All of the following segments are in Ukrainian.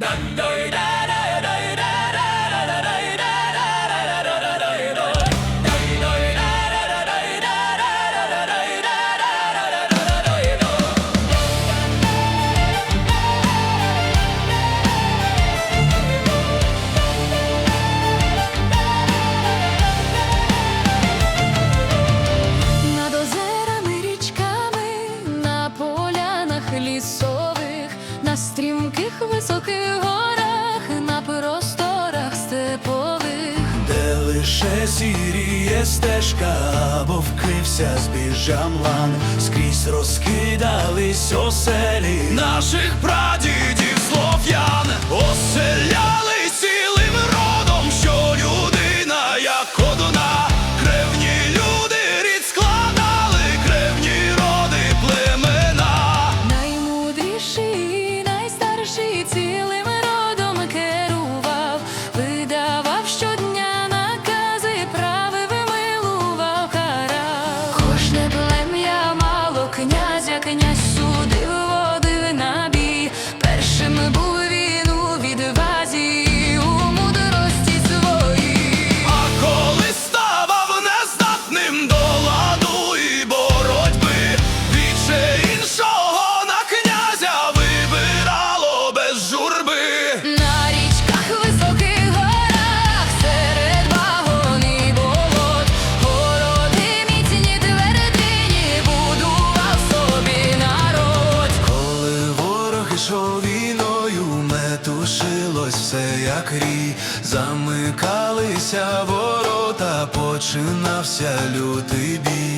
thunder. На стрімких високих горах, на просторах степових. Де лише сіріє стежка, або вкрився збіжжям лан, скрізь розкидались оселі наших прадідів слов'ян, Never все як рій, замикалися ворота, починався лютий бій.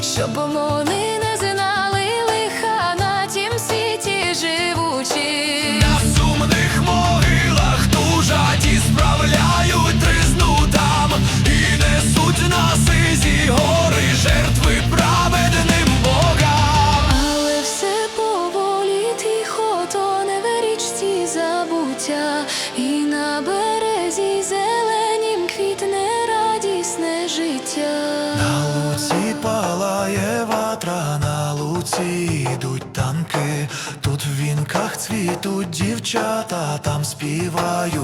Щоб вони не знали лиха на тім світі живучи. На сумних могилах тужать і справляють тризну там, і несуть на сизі гори жертви праведним богам. Але все поволі тихо, то не в річці забуття, і на березі зеленім квітне радісне життя. На йдуть танки. Тут в вінках цвітуть дівчата, там співають.